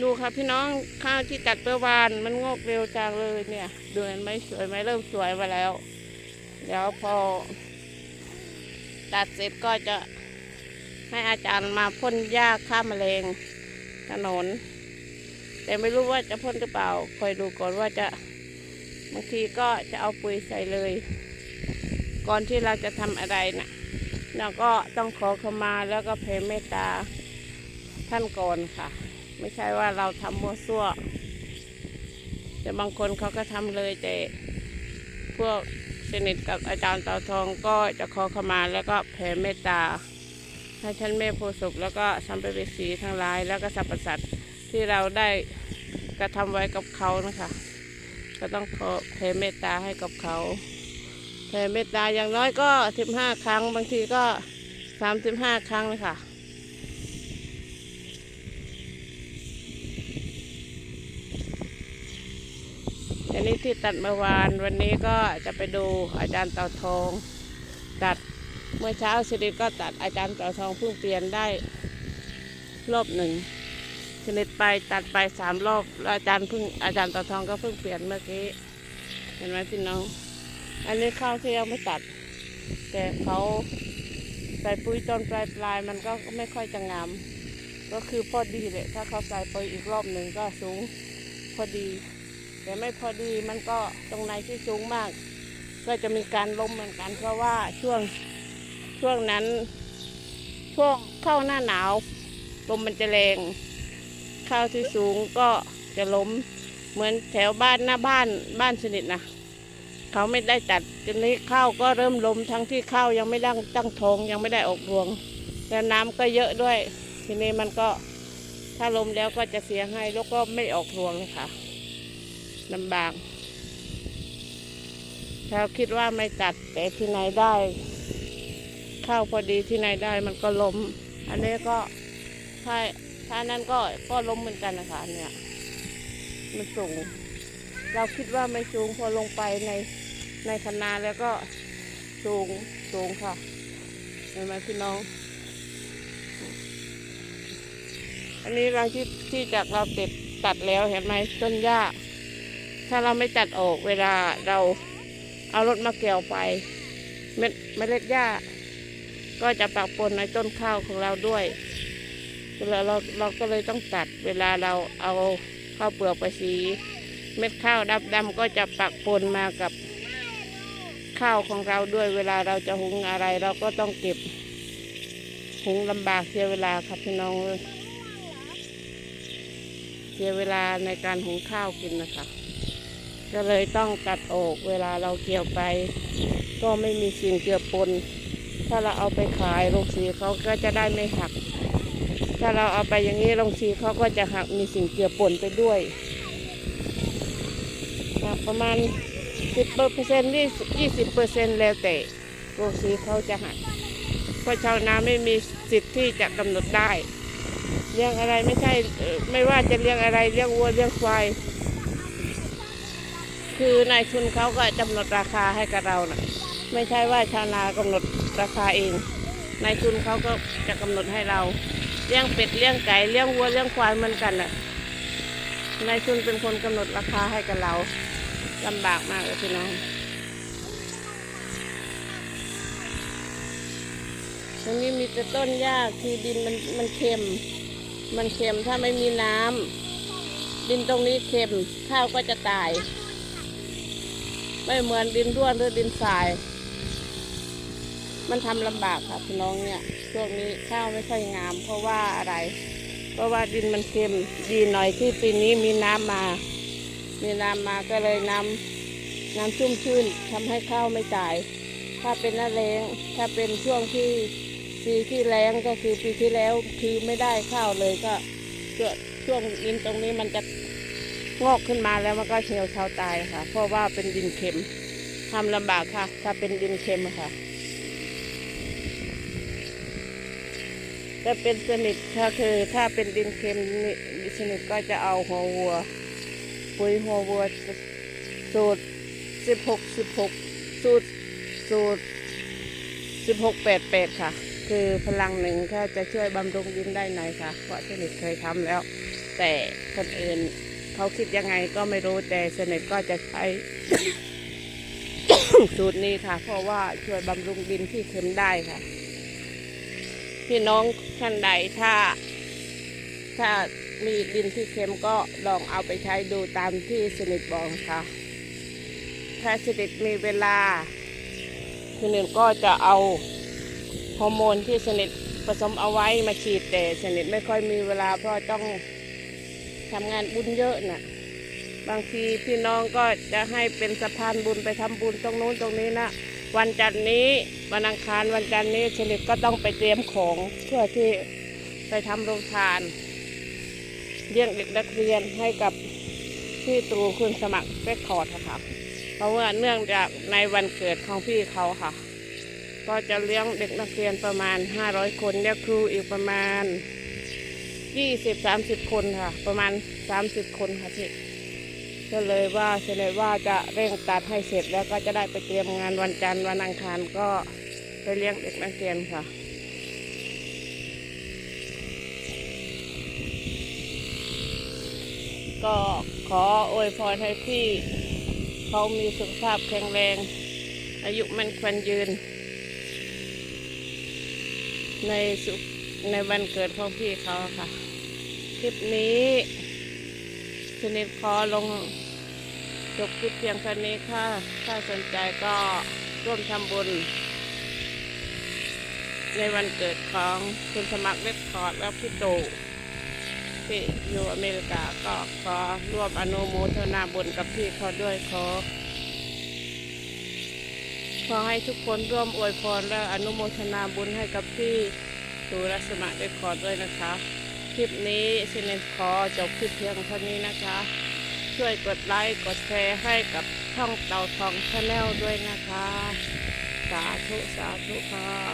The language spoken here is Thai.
ดูค่ะพี่น้องข้าวที่ตัดเมื่อวานมันงอกเร็วจังเลยเนี่ยดูเห็นไหมสวยไหมเริ่มสวยมาแล้ว เดี๋ยวพอ ตัดเสร็จก็จะให้อาจารย์มาพ่นหญ้าฆ่าแมลงถนน แต่ไม่รู้ว่าจะพ่นหรือเปล่าคอยดูก่อนว่าจะบางทีก็จะเอาปุ๋ยใส่เลย ก่อนที่เราจะทำอะไรนะ่ะเราก็ต้องขอขมาแล้วก็แผ่เมตตาท่านก่อนค่ะ ไม่ใช่ว่าเราทำมั่วซั่ว แต่บางคนเขาก็ทำเลย แต่พวกสนิทกับอาจารย์เตาทองก็จะขอขมาแล้วก็แผ่เมตตาให้ท่านแม่โพธิ์สุขแล้วก็สัมภเวสีทั้งหลาย แล้วก็สรรพสัตว์ที่เราได้กระทำไว้กับเขานะคะ ก็ต้องขอแผ่เมตตาให้กับเขาแผ่เมตตาอย่างน้อยก็สิบห้าครั้งบางทีก็สามสิบห้าครั้งเลยค่ะ อันนี้ที่ตัดเมื่อวานวันนี้ก็จะไปดูอาจารย์เต่าทอง ตัดเมื่อเช้าสิริก็ตัดอาจารย์เต่าทองเพิ่งเปลี่ยนได้รอบหนึ่งชนิดไปตัดไปสามรอบแล้วอาจารย์เพิ่งอาจารย์เต่าทองก็เพิ่งเปลี่ยนเมื่อกี้เห็นไหมพี่น้อง อันนี้ข้าวที่ยังไม่ตัด แต่เขาใส่ปุ๋ยตอนปลายปลายมันก็ไม่ค่อยจะงาม ก็คือพอดีเลยถ้าเขาใส่ปุ๋ยอีกรอบหนึ่งก็สูงพอดี แต่ไม่พอดีมันก็ตรงไหนที่สูงมาก ก็จะมีการล้มเหมือนกัน เพราะว่าช่วงช่วงนั้น ช่วงเข้าหน้าหนาวลมมันจะแรงข้าวที่สูงก็จะล้มเหมือนแถวบ้านหน้าบ้านบ้านสนิทนะเขาไม่ได้ตัดจนนี้ข้าวก็เริ่มล้มทั้งที่ข้าวยังไม่ตั้งตั้งทงยังไม่ได้ออกรวง แล้วน้ำก็เยอะด้วย ทีนี้มันก็ถ้าล้มแล้วก็จะเสียให้แล้วก็ไม่ออกรวงเลยค่ะ ลำบากถ้าคิดว่าไม่ตัดแต่ที่ไหนได้ เข้าพอดีที่ไหนได้มันก็ล้ม อันนี้ก็ถ้าถ้านั้นก็ก็ล้มเหมือนกันนะคะเนี่ยมันสูง เราคิดว่าไม่สูงพอลงไปในในคณะแล้วก็สูงสูงค่ะเห็นไหมพี่น้อง อันนี้เราที่ที่จากเราติดตัดแล้วเห็นไหมต้นหญ้า ถ้าเราไม่ตัดออกเวลาเราเอารถมาเกี่ยวไป เม็ดเมล็ดหญ้า ก็จะปะปนในต้นข้าวของเราด้วยเวลาเราเราก็เลยต้องตัดเวลาเราเอาข้าวเปลือกไปสี เม็ดข้าวดำๆก็จะปักปนมากับข้าวของเราด้วยเวลาเราจะหุงอะไร เราก็ต้องเก็บหุงลำบากเสียเวลาครับพี่น้องเสียเวลาในการหุงข้าวกินนะคะ ก็เลยต้องตัดออกเวลาเราเกี่ยวไป ก็ไม่มีสิ่งเจือปน ถ้าเราเอาไปขายโรงสีเขาก็จะได้ไม่หัก ถ้าเราเอาไปอย่างนี้โรงสีเขาก็จะหักมีสิ่งเจือปนไปด้วยประมาณสิบเปอร์เซ็นต์ยี่สิบเปอร์เซ็นต์แล้วแต่โรงสีเขาจะหักเพราะชาวนาไม่มีสิทธิ์ที่จะกำหนดได้ เลี้ยงอะไรไม่ใช่ไม่ว่าจะเลี้ยงอะไรเลี้ยงวัวเลี้ยงควาย คือนายทุนเขาก็กำหนดราคาให้กับเรานะไม่ใช่ว่าชาวนากำหนดราคาเองนายทุนเขาก็จะกำหนดให้เราเลี้ยงเป็ดเลี้ยงไก่เลี้ยงวัวเลี้ยงควายเหมือนกันน่ะนายทุนเป็นคนกำหนดราคาให้กับเราลำบากมากเลยพี่น้องตรงนี้มีแต่ต้นหญ้าคือดินมันมันเค็ม มันเค็มถ้าไม่มีน้ำดินตรงนี้เค็มข้าวก็จะตาย ไม่เหมือนดินร่วนหรือดินทราย มันทำลำบากค่ะพี่น้องเนี่ยช่วงนี้ข้าวไม่ค่อยงาม เพราะว่าอะไร เพราะว่าดินมันเค็มดีหน่อยที่ปีนี้มีน้ำมา มีน้ำมาก็เลยน้ำน้ำชุ่มชื่นทำให้ข้าวไม่ตาย ถ้าเป็นหน้าแรงถ้าเป็นช่วงที่ปีที่แรงก็คือปีที่แล้วคือไม่ได้ข้าวเลยก็ช่วงดินตรงนี้มันจะ งอกขึ้นมาแล้วมันก็เหี่ยวเฉาตายค่ะ เพราะว่าเป็นดินเค็มทำลำบากค่ะ ถ้าเป็นดินเค็มค่ะถ้าเป็นสนิทถ้าคือถ้าเป็นดินเค็มสนิทก็จะเอาหัววัว ปุ๋ยหัววัวสูตรสิบหกสิบหกสูตรสูตรสิบหกแปดแปดค่ะ คือพลังหนึ่งถ้าจะช่วยบำรุงดินได้หน่อยค่ะ เพราะสนิทเคยทำแล้ว แต่คนอื่น เขาคิดยังไงก็ไม่รู้แต่สนิทก็จะใช้สูตรนี้ค่ะ เพราะว่าช่วยบำรุงดินที่เค็มได้ค่ะ พี่น้องท่านใดถ้า ถ้ามีดินที่เค็มก็ลองเอาไปใช้ดูตามที่สนิทบอกค่ะ ถ้าสนิทมีเวลาสนิทก็จะเอาฮอร์โมนที่สนิทผสมเอาไว้มาฉีดแต่สนิทไม่ค่อยมีเวลาเพราะต้อง ทำงานบุญเยอะน่ะ บางทีพี่น้องก็จะให้เป็นสะพานบุญไปทำบุญตรงนู้นตรงนี้นะ วันจันทร์นี้วันอังคารวันจันทร์นี้ชนิดก็ต้องไปเตรียมของเพื่อที่ไปทำโรงทานเลี้ยงเด็กนักเรียนให้กับพี่ตูคุณสมัครเรคคอร์ดค่ะ เพราะว่าเนื่องจากในวันเกิดของพี่เขาค่ะ ก็จะเลี้ยงเด็กนักเรียนประมาณ 500 คนเลี้ยงครูอีกประมาณ 20-30คนค่ะ ประมาณ30คนค่ะพี่ก็เลยว่าเสนอว่าจะเร่งตัดให้เสร็จแล้วก็จะได้ไปเตรียมงานวันจันทร์วันอังคารก็ไปเลี้ยงเด็กนักเรียนค่ะก็ขออวยพรให้พี่เขามีสุขภาพแข็งแรง อายุมันควรยืน ในสุข ในวันเกิดของพี่เขาค่ะ คลิปนี้ชนิดขอลงจบคลิปเพียงแค่นี้ค่ะ ถ้าสนใจก็ร่วมทำบุญ ในวันเกิดของคุณสมัครเล็บคอร์ดและพี่ตู่ที่อยู่อเมริกาก็ขอร่วมอนุโมทนาบุญกับพี่เขาด้วยขอขอให้ทุกคนร่วมอวยพรและอนุโมทนาบุญให้กับพี่ ดูลัษณะด้วยคอด้วยนะคะ คลิปนี้ชินเนคอจบคลิปเพียงเท่านี้นะคะ ช่วยกดไลค์กดแชร์ให้กับช่องเต่าทองชาแนลด้วยนะคะ สาธุ สาธุค่ะ